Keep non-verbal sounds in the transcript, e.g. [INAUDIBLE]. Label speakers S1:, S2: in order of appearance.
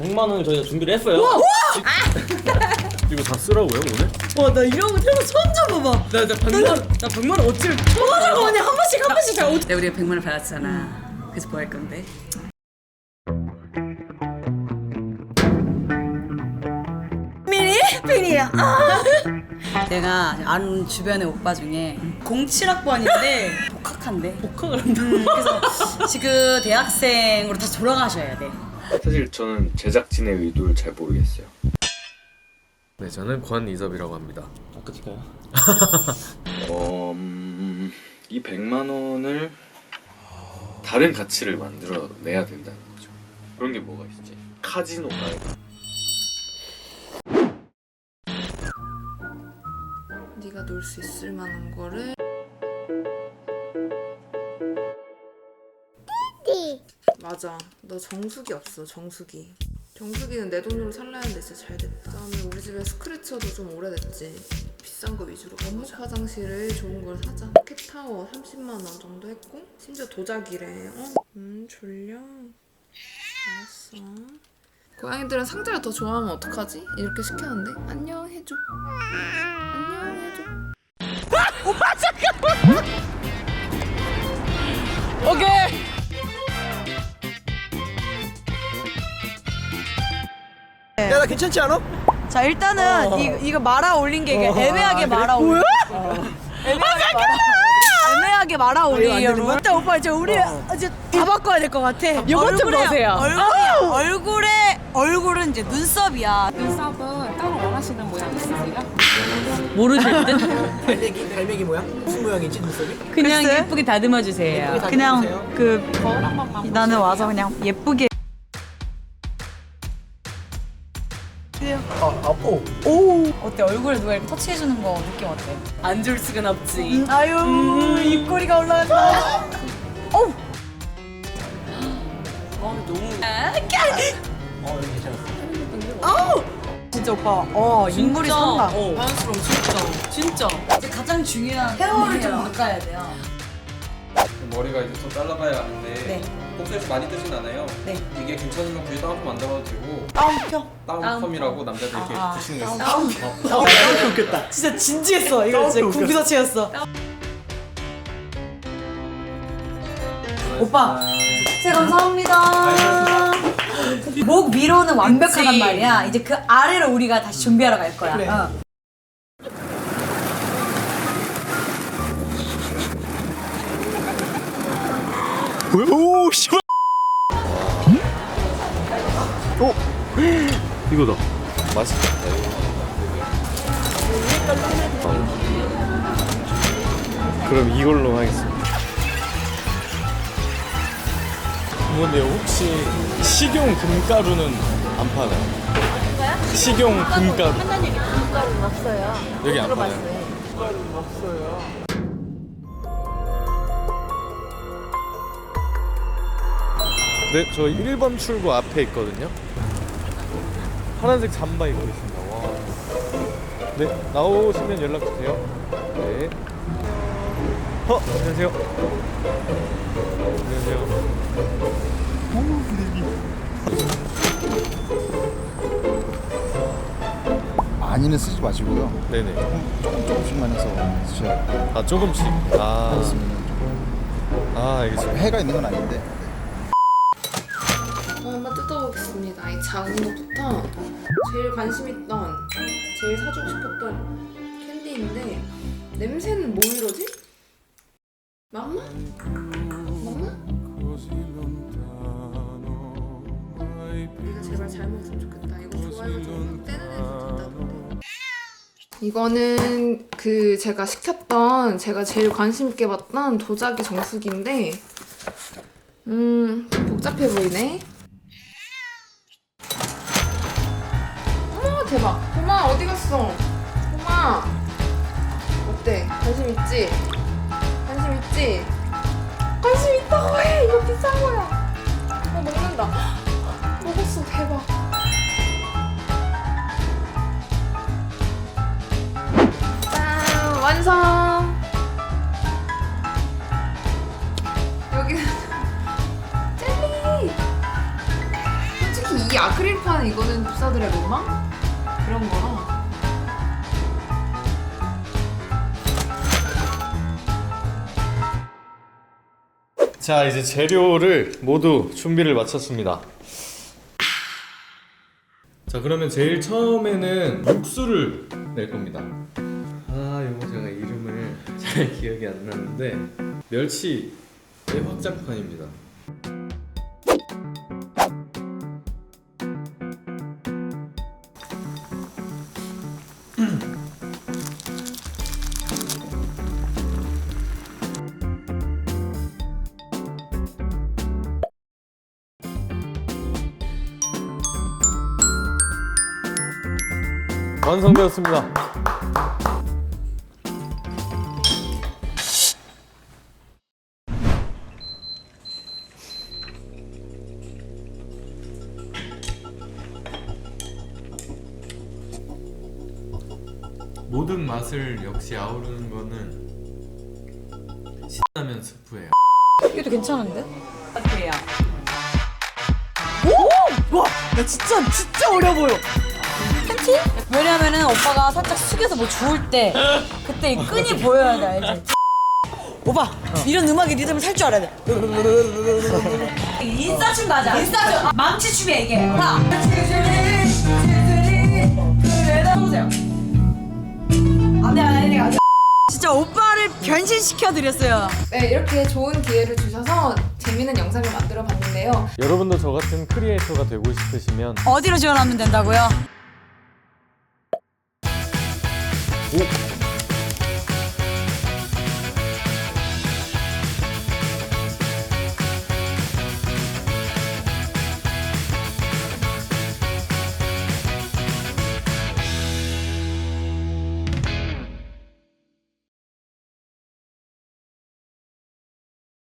S1: 100만 원을 저희가 준비를 했어요. [LAUGHS]
S2: 이거 다 쓰라고요 오늘?
S3: 와 나 이런 거 태어나 처음 잡아봐.
S1: 나나 100만 나 100만 원 어찌를
S3: 와 잠깐만 한 번씩 한 번씩 잘 못.
S4: 네, 우리가 100만 원 받았잖아. 그래서 뭐 할 건데?
S3: 미니 팬이야. 아.
S4: 내가 아는 주변의 오빠 중에 07학번인데 복학한대.
S1: 복학을 한다.
S4: 음, 그래서 지금 대학생으로 다시 돌아가셔야 돼.
S2: 사실 저는 제작진의 의도를 잘 모르겠어요. 네, 저는 권이섭이라고 합니다.
S1: 아, 끝일까요?
S2: 어, 음, 이 100만 원을 다른 가치를 만들어 내야 된다는 거죠. 그런 게 뭐가 있지? 카지노가
S5: 네가 놀 수 있을 만한 거를 맞아. 너 정수기 없어 정수기. 정수기는 내 돈으로 살라 했는데 진짜 잘 됐다. 그다음에 우리 집에 스크래쳐도 좀 오래됐지. 비싼 거 위주로 원목 화장실을 좋은 걸 사자. 캣타워 30만 원 정도 했고 심지어 도자기래. 어? 음 졸려. 알았어. 고양이들은 상자를 더 좋아하면 어떡하지? 이렇게 시켰는데? 안녕 해줘. 안녕 해줘
S6: 괜찮지 않아?
S3: 자 일단은 이, 이거 말아 올린 게 이게 애매하게 말아 올린. 애매하게 말아. 애매하게 말아 올린.
S6: 안 되는 거야?
S3: 일단 오빠 이제 우리 이제 다 바꿔야 될 것 같아.
S6: 요거 좀 넣으세요.
S3: 얼굴이야. 얼굴에 얼굴은 이제 눈썹이야.
S5: 눈썹은 따로 원하시는 모양 있으세요?
S4: 모르실 듯? [LAUGHS]
S6: 갈매기 갈매기 모양? 무슨 모양이지 눈썹이?
S4: 그냥
S3: 글쎄?
S4: 예쁘게 다듬어 주세요.
S6: 예쁘게
S3: 그냥. 그 나는 와서 그냥 예쁘게.
S6: 아 아포.
S3: 오.
S4: 어때? 얼굴에 누가 이렇게 터치해 주는 거 느낌 어때? 안 좋을 수가 없지.
S3: 아유 입꼬리가 올라간다. 오.
S1: 아, 너무
S6: 어 여기 괜찮았어.
S3: 진짜 오빠. 어 인물이 산다.
S1: 어.
S5: 자연스러워 진짜
S4: 진짜. 이제 가장 중요한 헤어를 좀 바꿔야 돼요.
S7: 머리가 이제 더 잘라봐야 하는데
S4: 네.
S7: 복수에서 많이 뜨진 않아요.
S4: 네.
S7: 이게 괜찮으면 굳이 다운펌 만들어도 되고
S3: 다운표.
S7: 다운펌이라고 남자들 이렇게
S4: 아,
S7: 붙이는 거 있어요.
S6: 아 웃겼다.
S3: 진짜 진지했어. 이거 진짜
S6: 웃겼어.
S3: 구비서치였어. 오빠. 네, 감사합니다. 목 위로는 완벽하단. 말이야. 이제 그 아래로 우리가 다시 준비하러 갈 거야.
S6: 그래.
S3: 어.
S6: 오 씨발. 오
S2: 이거다. 맛있겠다. 그럼 이걸로 하겠습니다.
S8: 근데 혹시 식용 금가루는 안 파나요? 식용 금가루. 판다님 금가루는 없어요. 여기 안 파나요? 네, 저 1번 출구 앞에 있거든요. 파란색 잠바 입고 있습니다. 와. 네, 나오시면 연락 주세요. 네. 어, 안녕하세요. 안녕하세요.
S9: 많이는 쓰지 마시고요.
S8: 네네.
S9: 조금 조금씩만 해서 쓰셔야 돼요.
S8: 아 조금씩. 아,
S9: 있으면
S8: 아 알겠습니다.
S9: 해가 있는 건 아닌데.
S5: 뜯어보겠습니다. 이 작은 것부터 제일 관심 있던, 제일 사주고 싶었던 캔디인데 냄새는 뭐 이러지? 맘마? 맘마? 우리가 제발 잘 먹었으면 좋겠다. 이거 좋아해가지고 막 떼는 애들 있다던데. 이거는 그 제가 시켰던 제가 제일 관심 있게 봤던 도자기 정수기인데 음, 좀 복잡해 보이네. 대박. 도마 어디 갔어? 도마. 어때? 관심 있지? 관심 있지? 관심 있다고 해! 이거 비싼 거야. 어, 먹는다. [GASPS] 먹었어, 대박. 짠! 완성! 여기는 [LAUGHS] 젤리! 솔직히 이 아크릴판 이거는 부사들의 로망? 그런 거라.
S8: 자 이제 재료를 모두 준비를 마쳤습니다. 자 그러면 제일 처음에는 육수를 낼 겁니다. 아 이거 제가 이름을 [LAUGHS] 잘 기억이 안 나는데 멸치의 확장판입니다. 완성되었습니다. 모든 맛을 역시 아우르는 거는 신라면 스프예요.
S4: 이것도 괜찮은데? 어때요?
S3: 와, 야 진짜 진짜 어려 보여.
S4: 왜냐면은 오빠가 살짝 숙여서 뭐 주울 때 그때 이 끈이 보여야 돼 알지?
S3: 오빠, 이런 음악의 리듬을 살줄 알아야 돼.
S4: 인싸춤 가자 인싸춤 망치 춤이야 이게 하나 보세요 안돼 안돼 안돼
S3: 진짜 오빠를 변신시켜 드렸어요.
S5: 네, 이렇게 좋은 기회를 주셔서 재밌는 영상을 만들어 봤는데요.
S8: 여러분도 저 같은 크리에이터가 되고 싶으시면
S3: 어디로 지원하면 된다고요?